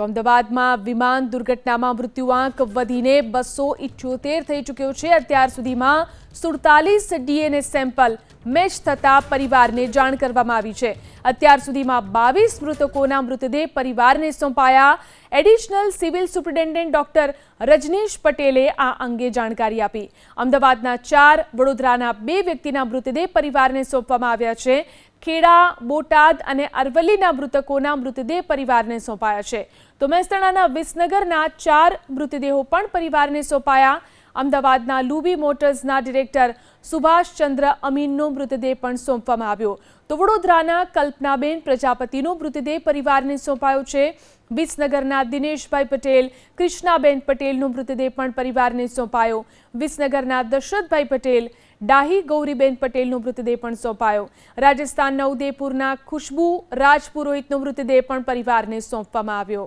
તો અમદાવાદમાં વિમાન દુર્ઘટનામાં મૃત્યુઆંક વધીને બસો ઇઠ્યોતેર થઈ ચૂક્યો છે. અત્યાર સુધીમાં સુડતાલીસ ડીએનએ સેમ્પલ મેચ થતા પરિવારને જાણ કરવામાં આવી છે. અત્યાર સુધીમાં બાવીસ મૃતકોના મૃતદેહ પરિવારને સોંપાયા. Additional civil superintendent doctor Rajnish પટેલે આ અંગે જાણકારી આપી. અમદાવાદના ચાર, વડોદરાના બે વ્યક્તિના મૃતદેહ પરિવારને સોંપવામાં આવ્યા છે. ખેડા, બોટાદ અને અરવલ્લીના મૃતકોના મૃતદેહ પરિવારને સોંપાયા છે. તો મહેસાણાના વિસનગરના ચાર મૃતદેહો પણ પરિવારને સોંપાયા. અમદાવાદના લુબી મોટર્સના ડિરેક્ટર સુભાષચંદ્ર અમીનનો મૃતદેહ પણ સોંપવામાં આવ્યો. તો વડોદરાના કલ્પનાબેન પ્રજાપતિનો મૃતદેહ પરિવારને સોંપાયો છે. વિસનગરના દિનેશભાઈ પટેલ, કૃષ્ણાબેન પટેલનો મૃતદેહ પણ પરિવારને સોંપાયો. વિસનગરના દશરથભાઈ પટેલ ડાહી ગૌરીબેન પટેલનો મૃતદેહ પણ સોંપાયો. રાજસ્થાનના ઉદયપુરના ખુશ્બુ રાજપુરોહિતનો મૃતદેહ પણ પરિવારને સોંપવામાં આવ્યો.